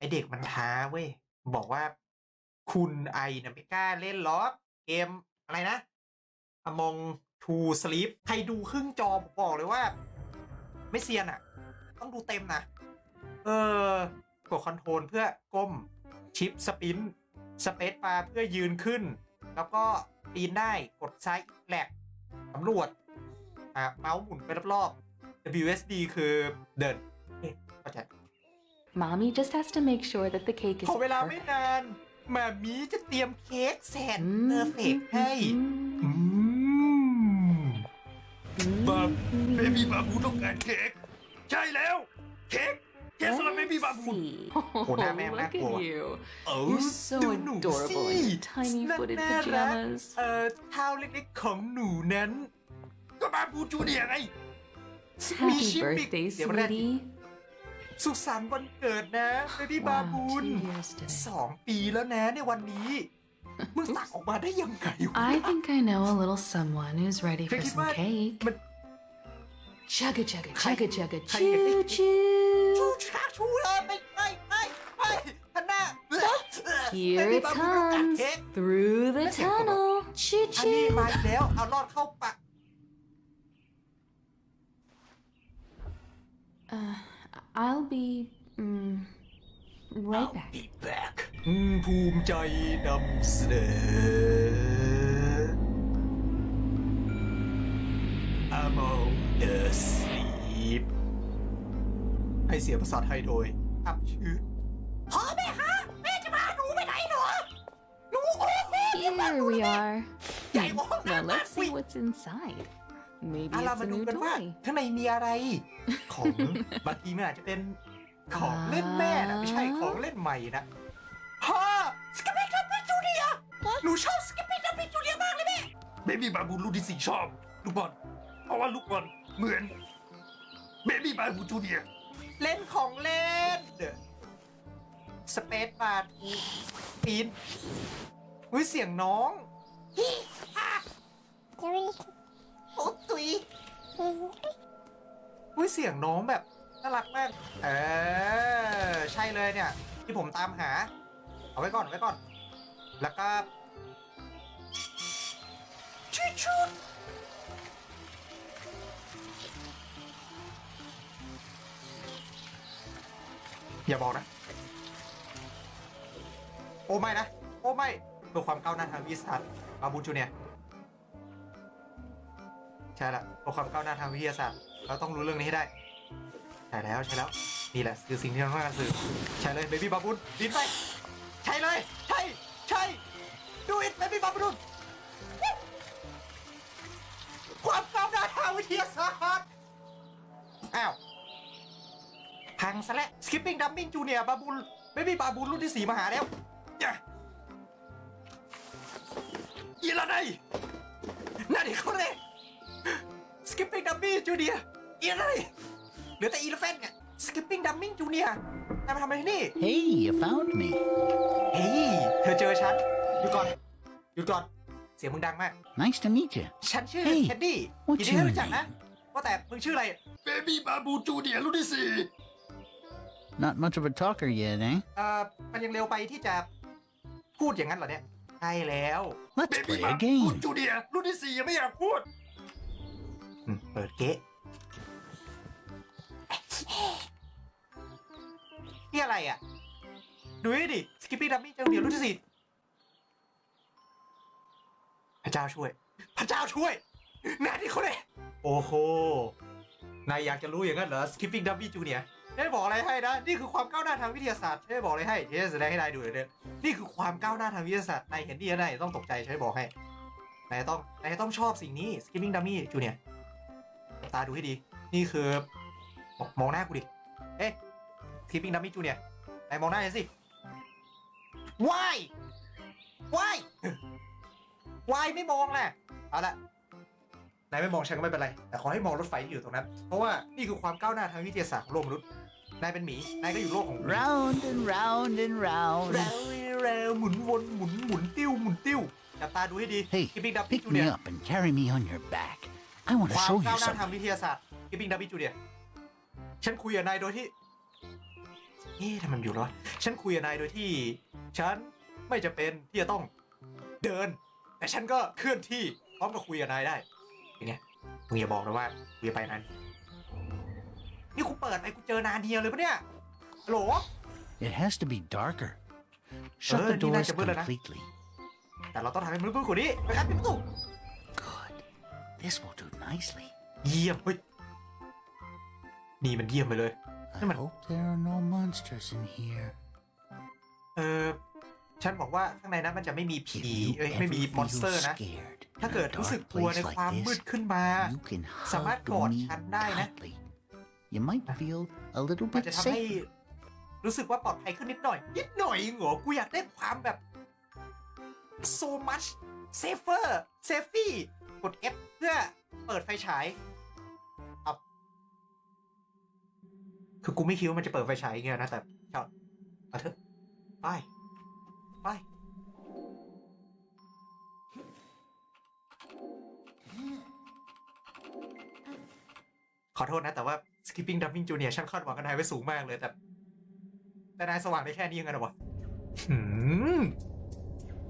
ไอเด็กมันท้าเว้ย บอกว่าคุณไอเนี่ยไม่กล้าเล่นหรอกเกมอะไรนะ Among Two Sleep ใครดูครึ่งจอผมบอกเลยว่า ไม่เซียนอะ ต้องดูเต็มนะ เออกดคอนโทรลเพื่อก้มชิปสปินสเปซบาร์เพื่อยืนขึ้น แล้วก็ปีนได้กดซ้ายแหลกสำรวจอะเมาส์หมุนไปรอบๆ WSD คือเดินเข้าใจ Mommy just has to make sure that the cake is ขอเวลาไม่ perfect. นานแม่มีจะเตรียมเค้กแสน Mm, เพอร์เฟกให้ mm, อืม mm, บับ mm. เบบี้บาบูต้องการเค้กใช่แล้ว เค้กเค้กสำหรับเบบี้บา Let's บู see. Ủa, nam em look ác at của. you. เออ You're so ดูหนู adorable สิ in your tiny นั่น footed น่ารัก pajamas. เอ่อเท้าเล็กๆของหนูนั้น ก็บาบูจูเนียร์ไงมี Happy ชิปปิก birthday, เดี๋ยวแรก sweetie. สุขสันต์วันเกิดนะเบบี้บา Wow, บูน two years today. สองปีแล้วนะในวันนี้ มึงตักออกมาได้ยังไงวะ I think I know a little someone who's ready for Vicky, some what? cake. But- Chugga chugga Hi- chugga chugga hi, choo Vicky. ชู choo. ชักชูเลยไปไปไปไปท่านหน้า Here Baby it Babu ต้องการ comes เค้ก through the Let's have a tunnel. Choo อันนี้ choo. มาอีกแล้ว เอารอดเข้าปาก Uh, I'll be mm, right back. be back อืมภูมิใจนำเสนอ Among the Sleep ให้เสียงภาษาไทยโดยอับชื่อพ่อแม่คะแม่จะพาหนูไปไหนหนูหนูโอ้โห Here we are. Dạy bộ không Now làm let's ác see quỷ. what's inside. Maybe อะเรา it's มา a ดู new กันว่า toy. ข้างในมีอะไร ของ บางทีมันอาจจะเป็นของเล่นแม่นะไม่ใช่ของเล่นใหม่นะฮ่าสกิปปี้ดับบี้จูเนียหนูชอบสกิปปี้ดับบี้จูเนียมากเลยแม่เบบี้บาบูลูกที่สี่ชอบลูกบอลเพราะว่าลูกบอลเหมือนเบบี้บาบูจูเนียร์เล่นของเล่นสเปซบาร์ปีนอุ้ยเสียงน้องฮิฮ่าโอ้ตุย อุ้ยเสียงน้องแบบน่ารักมาก เออ ใช่เลยเนี่ย ที่ผมตามหา เอาไว้ก่อนไว้ก่อน แล้วก็ชุดชุดอย่าบอกนะ โอ้ไม่นะ โอ้ไม่เพื่อความก้าวหน้าทางวิทยาศาสตร์บาบูจูเนีย ใช่ละเพื่อความก้าวหน้าทางวิทยาศาสตร์ เราต้องรู้เรื่องนี้ให้ได้ ใช่แล้วใช่แล้ว นี่แหละคือสิ่งที่เราต้องการสื่อ ใช่เลยเบบี้บาบูนดินไป ใช่เลย ใช่ ใช่ดูอิเบบี้บาบูนความก้าวหน้าทางวิทยาศาสตร์ อ้าว พังซะแล้ว Skipping Dumping Junior บาบูนเบบี้บาบูนรุ่นที่สี่มาหาแล้วเนี่ยอีละไนนั่นดิเขาเลย Skipping Dumping Junior อีอะไรเหลือแต่อีเลฟเฟนเนี่ย Skipping Dumping Junior นายมาทำอะไรที่นี่ Hey, you found me. เฮ้ย เธอเจอฉัน หยุดก่อน หยุดก่อน เสียงมึงดังมาก Nice to meet you. ฉันชื่อ Hey, แคนดี้ what's ยินดีที่ your รู้จักนะ name? ว่าแต่มึงชื่ออะไร เบบี้บาบูจูเนียร์รุ่นที่สี่ Not much of a talker yet, eh? เอ่อ มันยังเร็วไปที่จะพูดอย่างนั้นเหรอเนี่ย ใช่แล้ว Let's เบบี้ play บา a บู game. จูเนียร์รุ่นที่สี่ยังไม่อยากพูดอืม เปิดเก๊ะนี่อะไรอะ ดูดิ สกิปปี้ดัมมี่เจ้าเดียวรุ่นที่สี่พระเจ้าช่วย พระเจ้าช่วยนายนี่เขาเลยโอ้โห นายอยากจะรู้อย่างนั้นเหรอ Skipping Dummy Junior ฉันจะบอกอะไรให้นะ นี่คือความก้าวหน้าทางวิทยาศาสตร์ฉันจะบอกอะไรให้ฉันจะแสดงให้นายดูเลยเนี่ยนี่คือความก้าวหน้าทางวิทยาศาสตร์นายเห็นดีแล้วนายต้องตกใจฉันบอกให้นายต้องนายต้องชอบสิ่งนี้ Skipping Dummy Junior ตาดูให้ดี นี่คือมมองหน้ากูดิ เอ๊ะ Skipping Dummy Junior นายมองหน้าฉันสิ Why Why Why ไม่มองแหละเอาละนายไม่มองฉันก็ไม่เป็นไร แต่ขอให้มองรถไฟที่อยู่ตรงนั้น เพราะว่านี่คือความก้าวหน้าทางวิทยาศาสตร์ของโลกมนุษย์ นายเป็นหมี นายก็อยู่โลกของหมี Round and round and round. เร็วเร็วหมุนวนหมุนหมุนติ้วหมุนติ้วจับตาดูให้ดี Hey, กิปปิ้งดับ pick จู me เนีย up and carry me on your back. I want to ความ show ก้า you วหน้าทาง something. วิทยาศาสตร์กิปปิ้งดับจูเนียฉันคุยกับนายโดยที่เอ๊ะทำไมมันอยู่แล้ววะฉันคุยกับนายโดยที่ ฉันไม่จะเป็นที่จะต้องเดิน แต่ฉันก็เคลื่อนที่พร้อมกับคุยกับนายได้อย่างเนี้ยมึงอย่าบอกนะว่ากูจะไปนั้น นี่กูเปิดไปกูเจอนาเดียเลยปะเนี่ยฮัลโหล It has to be darker. Shut Uh, the hindi doors nasa bula na. completely. แต่เราต้องทำให้มันมืดกว่านี้ไปครับพี่ประตู Good. This will do nicely. เยี่ยมเฮ้ยนี่มันเยี่ยมไปเลย I Come on. hope there are no monsters in here. เออฉันบอกว่าข้างในนั้นมันจะไม่มีผี If you เอ้ย ever ไม่มี feel มอนสเตอร์นะ scared ถ้า in เกิ a ดรู้สึก dark กลัวใน place ความ like มืด this, ขึ้นมา you can สามารถ hug กอด me ฉันได้นะ tightly. You might feel a little มัน bit จะทำให้ safer. รู้สึกว่าปลอดภัยขึ้นนิดหน่อย นิดหน่อยเหรอ กูอยากได้ความแบบ so much safer safety กด F เพื่อเปิดไฟฉายเอาคือกูไม่คิดว่ามันจะเปิดไฟฉายอย่างเงี้ยนะแต่ชอบเอาเถอะไปไปขอโทษนะ แต่ว่า Skipping Dumping Junior ฉันคาดหวังกับนายไว้สูงมากเลยแต่ แต่นายสว่างได้แค่นี้ยังไงนะวะหืม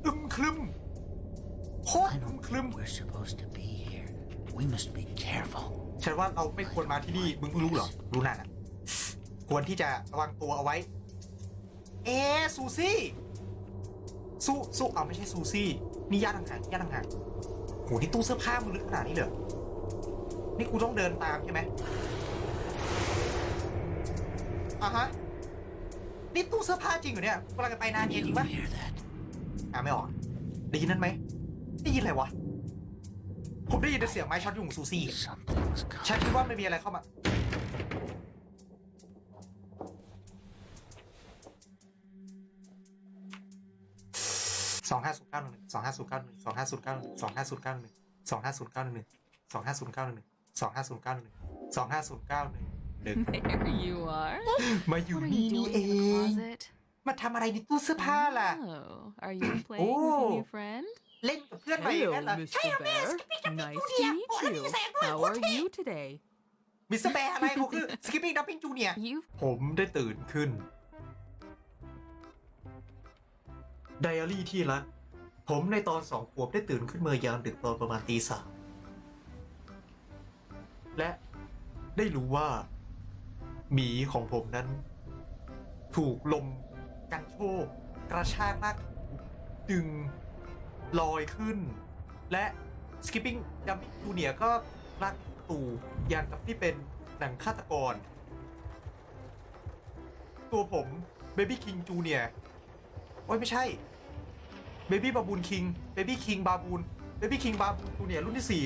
อึมครึมโคตร I อึม ครึม think we're supposed to be here. We must be careful. ฉันว่าเราไม่ควรมาที่นี่ มึงเพิ่งรู้เหรอ รู้นานอะ ควรที่จะระวังตัวเอาไว้ เอะซูซี่ซูซูเอาไม่ใช่ซูซี่ นี่ญาติห่างๆญาติห่างๆโหนี่ตู้เสื้อผ้ามึงลึกขนาดนี้เลยเหรอ นี่กูต้องเดินตามใช่ไหมอะฮะ นี่ตู้เสื้อผ้าจริงเหรอเนี่ยกำลังจะไปนานเนีย You จริงปะ hear that? อ่าไม่ออก ได้ยินนั่นไหมได้ยินอะไรวะ ผมได้ยินแต่เสียงไม้ช็อตอยู่ของซูซี่อะ Something's ฉัน coming. คิดว่าไม่มีอะไรเข้ามาสองห้าศูนย์เก้าหนึ่งสองห้าศูนย์เก้าหนึ่งสองห้าศูนย์เก้าหนึ่งสองห้าศูนย์เก้าหนึ่งสองห้าศูนย์เก้าหนึ่งสองห้าศูนย์เก้าหนึ่งสองห้าศูนย์เก้าหนึ่งสองห้าศูนย์เก้าหนึ่งหนึ่ง There you are. มาอยู่ What are นี่ you นี่ doing เอ in the ง closet? มาทำอะไรในตู้เสื้อผ้าล่ะ Oh, are you playing with your Oh. new friend? เล่นกับเพื่อนใหม่อย่าง Hello, นั้นเหรอ Mr. Bear. Nice to Junior. meet Oh, let me you. say it right, How what are the- you today? มิสเตอร์แบร์อะไรเขาคือ Skipping Dumping Junior You've ผมได้ตื่นขึ้น ไดอารี่ที่รัก ผมในตอนสองขวบได้ตื่นขึ้นเมื่อยามดึกตอนประมาณตีสามและได้รู้ว่า หมีของผมนั้น ถูกลมกันโชกกระชากลากถูดึง ลอยขึ้น และสกิปปิ้งดัมจูเนียก็ลักตูอย่างกับที่เป็นหนังฆาตกร ตัวผม baby king จูเนียโอ้ยไม่ใช่ baby บบี้บา king baby king barbun baby king งบาบูนจูเนียรุ่นที่สี่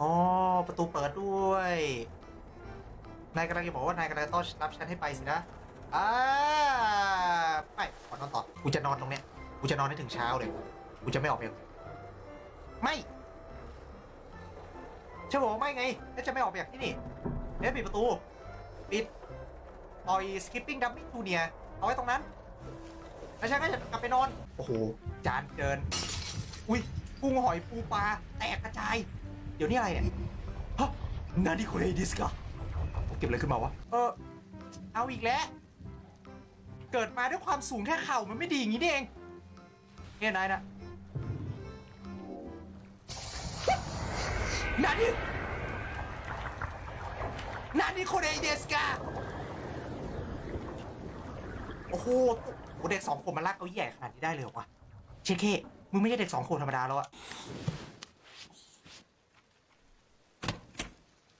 อ๋อ ประตูเปิดด้วย นายกำลังจะบอกว่านายกำลังต้อนรับฉันให้ไปสินะอ่าไปขอนอนต่อกูจะนอนตรงเนี้ยกูจะนอนให้ถึงเช้าเลยกูจะไม่ออกไปไม่ฉันบอกว่าไม่ไงแล้วจะไม่ออกไปจากที่นี่เดี๋ยวปิดประตูปิดปล่อย skipping dummy junior เอาไว้ตรงนั้นแล้วฉันก็จะกลับไปนอน โอ้โห จานเดิน อุ้ยกุ้งหอยปูปลาแตกกระจาย เดี๋ยวนี้อะไรเนี่ยฮะนาดิโคเรดิสกะผม เก็บอะไรขึ้นมาวะ เออ เอาอีกแล้ว เกิดมาด้วยความสูงแค่เข่ามันไม่ดีอย่างนี้นี่เอง เนี่ยนายนะนานินานิโคเรเดสกาโอ้โหโอ้เด็กสองคนมันลากเก้าอี้ใหญ่ขนาดนี้ได้เลยเหรอวะ เชคเคมึงไม่ใช่เด็กสองคนธรรมดาแล้วอะ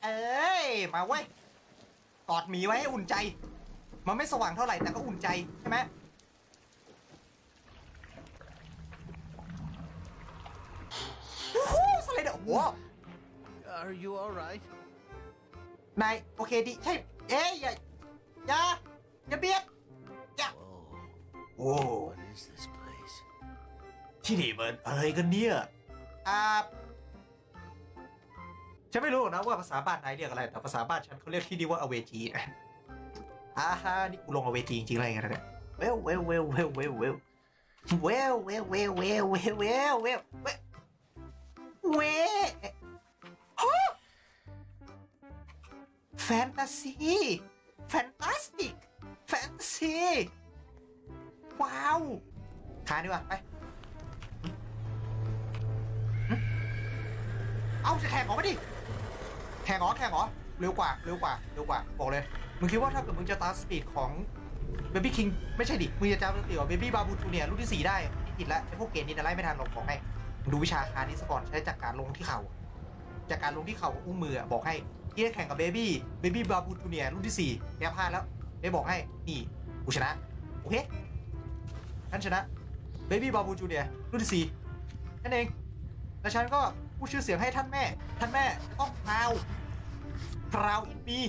เอ้ย มาเว้ย กอดหมีไว้ให้อุ่นใจ มันไม่สว่างเท่าไหร่แต่ก็อุ่นใจใช่ไหมโอ้โหสไลเดอร์โอ้โห Are you all right? นายโอเคดีใช่ เอ้ยอย่าอย่าอย่าเบียด Whoa. โอ้ What is this place? ที่นี่มันอะไรกันเนี่ย อ่า ฉันไม่รู้นะว่าภาษาบ้านไหนเรียกอะไร แต่ภาษาบ้านฉันเขาเรียกที่นี่ว่าอเวจีอ่าฮะนี่กูลงอเวจีจริงๆไรเงี้ยเนี่ยเวลเวลเวลเวลเวลเวลเวลเวลเวลเวลเวลเวลเวลเวลเวลแฟนตาซีแฟนตาสติกแฟนตาซีว้าวขาดีกว่าไปเอาจะแข่งออกมาดิ แข่งเหรอแข่งเหรอเร็วกว่าเร็วกว่าเร็วกว่าบอกเลยมึงคิดว่าถ้าเกิดมึงจะตามสปีดของเบบี้คิงไม่ใช่ดิมึงจะจำสปีดของเบบี้บาบูจูเนียรุ่นที่สี่ได้ผิดละไอ้พวกเกณฑ์นี้นะไล่ไม่ทันหรอกบอกให้มึงดูวิชาคานี้ซะก่อนใช้จากการลงที่เข่าจากการลงที่เข่าอุ้งมือบอกให้ที่แข่งกับเบบี้เบบี้บาบูจูเนียรุ่นที่สี่แพ้พลาดแล้วได้บอกให้นี่กูชนะโอเคฉันชนะเบบี้บาบูจูเนียรุ่นที่สี่นั่นเองและฉันก็ พูดชื่อเสียงให้ท่านแม่ ท่านแม่ต้องพราวพราวอินมี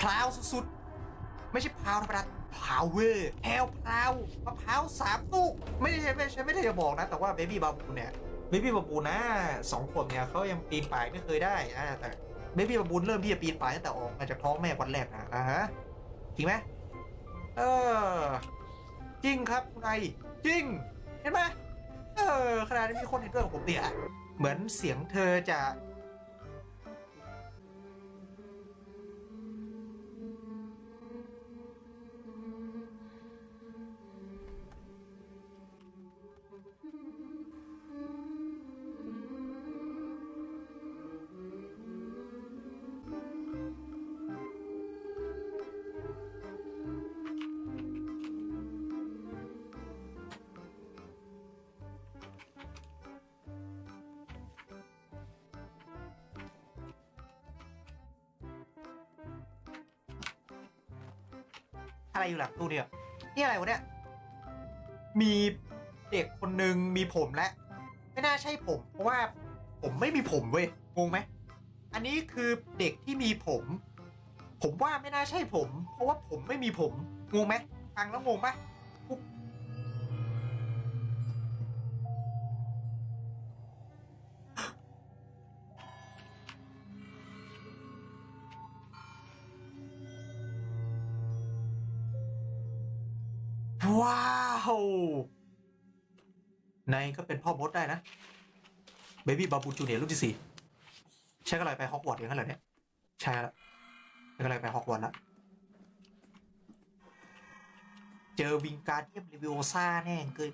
พราวสุดๆ ไม่ใช่พราวธรรมดาพาวเวอร์แพรวพราวมะพร้าวสามลูกไม่ใช่ไม่ใช่ไม่ได้จะบอกนะ แต่ว่าเบบี้บาบูเนี่ยเบบี้บาบูนะสองคนเนี่ยเขายังปีนป่ายไม่เคยได้อ่าแต่เบบี้บาบูเริ่มที่จะปีนป่ายตั้งแต่ออกมาจากท้องแม่วันแรกนะอ่าฮะจริงไหมเออจริงครับคุณไอจริง เห็นไหม เออขนาดนี้มีคนเห็นด้วยกับผมเนี่ยเหมือนเสียงเธอจะ อะไรอยู่หลังตู้เนี่ยนี่อะไรวะเนี่ย มีเด็กคนหนึ่งมีผมและ ไม่น่าใช่ผม เพราะว่าผมไม่มีผมเว้ยงงไหมอันนี้คือเด็กที่มีผม ผมว่าไม่น่าใช่ผม เพราะว่าผมไม่มีผมงงไหมฟังแล้วงงปะ ก็เป็นพ่อมดได้นะเบบี้บาบูจูเนียรุ่นที่สี่ใช่ก็เลยไปฮอกวอตส์อย่างนั้นเหรอเนี่ยใช่แล้วใช่ก็เลยไปฮอกวอตส์แล้วเจอวิงการเทียมรีวิโอซ่าแน่เกิด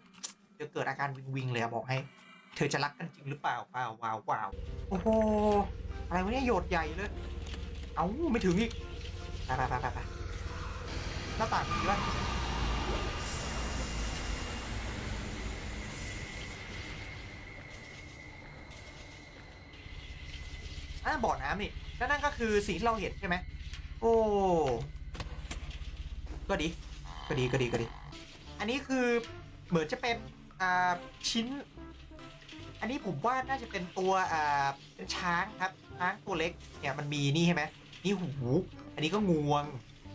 จะเกิดอาการวิงวิงเลยอะบอกให้ เธอจะรักกันจริงหรือเปล่าเปล่าว้าวว้าวโอ้โหอะไรวะเนี่ยโยดใหญ่เลย เอาไม่ถึงอีกไปไปไปไปไปหน้าต่างดีป่ะ อ่าบ่อน้ำนี่แล้วนั่นก็คือสิ่งที่เราเห็นใช่ไหมโอ้ก็ดีก็ดีก็ดีก็ดี อันนี้คือเหมือนจะเป็นอ่าชิ้น อันนี้ผมว่าน่าจะเป็นตัวอ่าเป็นช้างครับช้างตัวเล็กเนี่ยมันมีนี่ใช่ไหมนี่หู อันนี้ก็งวง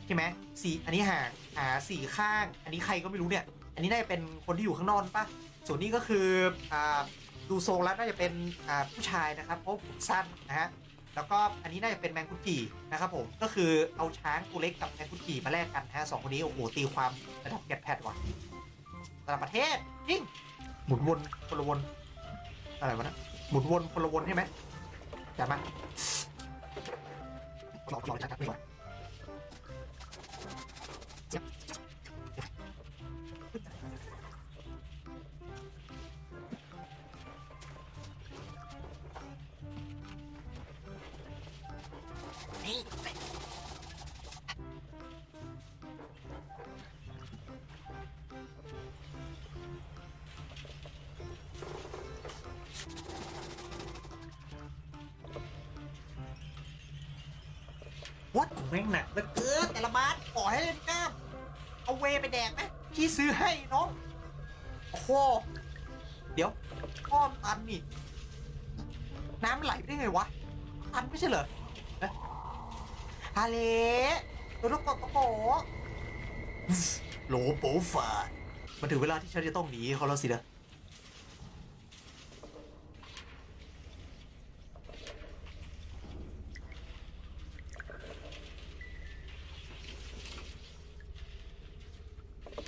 ใช่ไหมสีอันนี้หางหาสี่ข้าง อันนี้ใครก็ไม่รู้เนี่ย อันนี้น่าจะเป็นคนที่อยู่ข้างนอกปะส่วนนี้ก็คืออ่า ดูทรงแล้วน่าจะเป็นอ่าผู้ชายนะครับเพราะผมสั้นนะฮะแล้วก็อันนี้น่าจะเป็นแมงกุจินะครับผมก็คือเอาช้างตัวเล็กกับแมงกุจิมาแลกกันนะฮะสองคนนี้โอ้โหตีความระดับแกดแพดว่ะระดับประเทศจริงหมุนวนพลวนอะไรวะนะหมุนวนพลวนใช่ไหมจับมาหลอกหลอกจับๆดีกว่านี่ วัดแม่งหนักเหลือเกินแต่ละบาทขอให้เล่นกล้ามเอาเวไปแดกไหมพี่ซื้อให้น้องโอ้โหเดี๋ยวอ้อมตันนี่ น้ำไหลไปได้ไงวะตันไม่ใช่เหรอเอ๊ะฮาเลตัวลูกกดโกโหลโปฟาดมาถึงเวลาที่ฉันจะต้องหนีเขาแล้วสินะ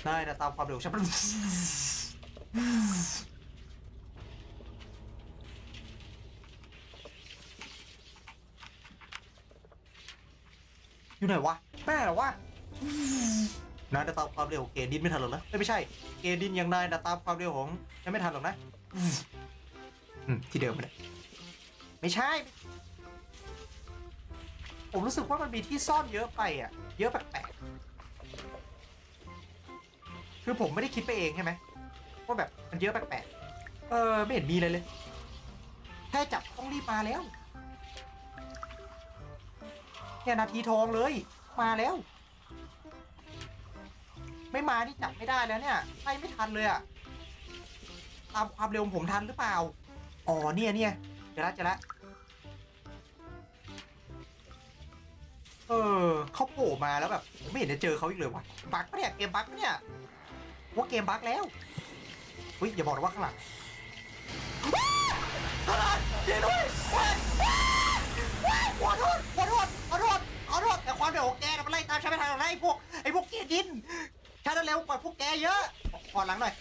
ได้นะตามความเร็วฉันอยู่ไหนวะแม่เหรอวะนายจะตามความเร็วเกดินไม่ทันหรอกนะไม่ใช่ เกดินอย่างนายนะตามความเร็วของฉันไม่ทันหรอกนะอืมที่เดิมมันยไม่ใช่ ผมรู้สึกว่ามันมีที่ซ่อนเยอะไปอะ เยอะแปลก คือผมไม่ได้คิดไปเองใช่ไหมว่าแบบมันเยอะแปลกๆเออไม่เห็นมีเลยเลย แค่จับต้องรีบมาแล้วเนี่ยนาทีทองเลย มาแล้ว ไม่มานี่จับไม่ได้แล้วเนี่ยไล่ไม่ทันเลยอะตามความเร็วผมทันหรือเปล่า อ๋อเนี่ยเนี่ยจะละจะละเออเขาโผล่มาแล้วแบบ ผมไม่เห็นจะเจอเขาอีกเลยว่ะบักปะเนี่ยเกมบักปะเนี่ย ว่าเกมบั๊กแล้วเฮ้ยอย่าบอกนะว่าข้างหลังข้างหลังเดี๋ยวด้วยเฮ้ยเฮ้ยขอโทษขอโทษขอโทษขอโทษแต่ความเร็วของแกน่ะมันไล่ตามฉันไม่ทันหรอกนะไอ้พวกไอ้พวกเกียร์ดินฉันน่ะเร็วกว่าพวกแกเยอะขอหลังหน่อย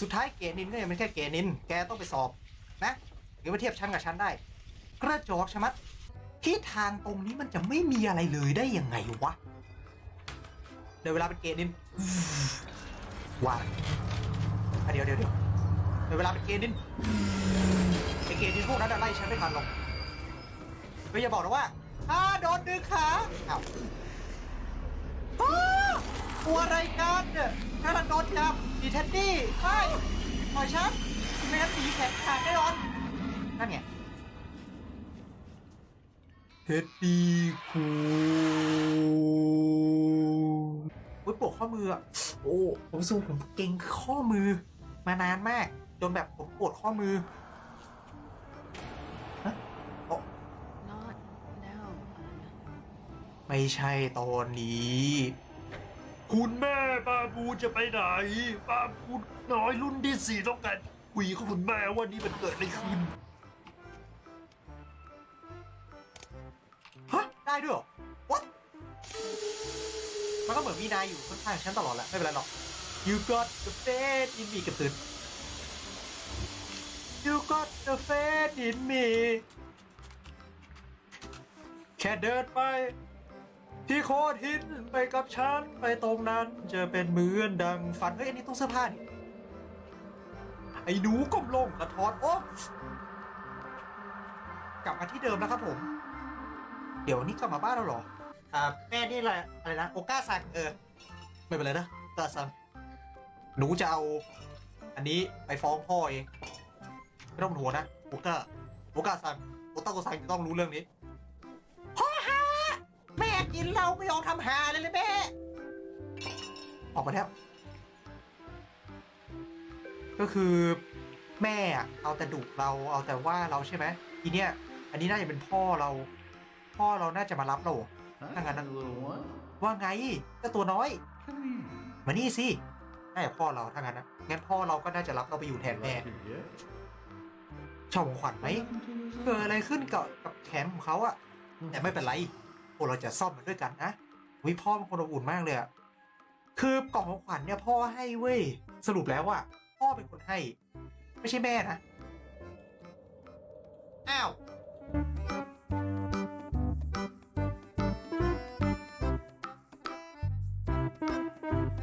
สุดท้ายเกนินก็ยังเป็นแค่เกนิน แกต้องไปสอบนะ รือมาเทียบชั้นกับฉันได้ กระจอกชะมัดที่ทางตรงนี้มันจะไม่มีอะไรเลยได้ยังไงวะเดี๋ยวเวลาเป็นเกนินวางอะเดี๋ยวเดี๋ยวเดี๋ยวเดี๋ยวเวลาเป็นเกนินไอเกนินพวกนั้นอะไล่ฉันไม่ทันหรอกเฮ้ยอย่าบอกนะว่าถ้าโดนดึงขาอ้าวอ้ากลัวอะไรกันเนี่ยถ้ามันโดนจับดีเทนดี้ใช่ปล่อยฉันไม่งั้นตีแขนขาดแน่นอน นั่นไงเท็ดดี้คูอุ้ยปวดข้อมืออะโอ้ผมรู้สูผมเก่งข้อมือ มานานมาก จนแบบผมปวดข้อมือ Not now, hun. ไม่ใช่ตอนนี้ คุณแม่บาบูจะไปไหนบาบูน้อยรุ่นที่สี่ต้องการคุยกับคุณแม่ว่านี่มันเกิดอะไรขึ้น ได้ด้วยเหรอ What มันก็เหมือนมีนายอยู่ข้างๆฉันตลอดแหละไม่เป็นไรหรอก You got the faith in me กับตื่น You got the faith in me แค่เดินไป ที่โคตรหินไปกับฉัน ไปตรงนั้นจะเป็นเหมือนดังฝัน เฮ้ย อันนี้ตู้เสื้อผ้านี่ ไอ้หนูก้มลงกระทอนโอ๊ะกลับมาที่เดิมนะครับผม เดี๋ยวนี้กลับมาบ้านแล้วเหรอ อ่าแม่นี่อะไรอะไรนะโอก้าซังเออ ไม่เป็นไรนะโอก้าซังหนูจะเอา อันนี้ไปฟ้องพ่อเองไม่ต้องเป็นหัวงนะโอก้าโอก้าซังโอต้าโกซังจะต้องรู้เรื่องนี้พ่อฮะแม่กินเหล้าไม่ยอมทำหาเลยเลยแม่ออกมาแล้วก็คือแม่อะเอาแต่ดุเราเอาแต่ว่าเราใช่ไหมทีเนี้ยอันนี้น่าจะเป็นพ่อเรา พ่อเราน่าจะมารับเรา Hi, Hang on. little one. ว่าไงก็ตัวน้อย Come here. มานี่สิน่าจะพ่อเราถ้างั้นนะงั้นพ่อเราก็น่าจะรับเราไปอยู่แทนแม่ Like it yet? ชอบของขวัญไหม What happened to his เกิด eye? อะไรขึ้นกับกับแขนของเขาอะแต่ไม่เป็นไรพวกเราจะซ่อมมันด้วยกันนะวิพ่อเป็นคนอบอุ่นมากเลยอะคือกล่องของขวัญเนี่ยพ่อให้เว้ยสรุปแล้วอะพ่อเป็นคนให้ ไม่ใช่แม่นะอ้าว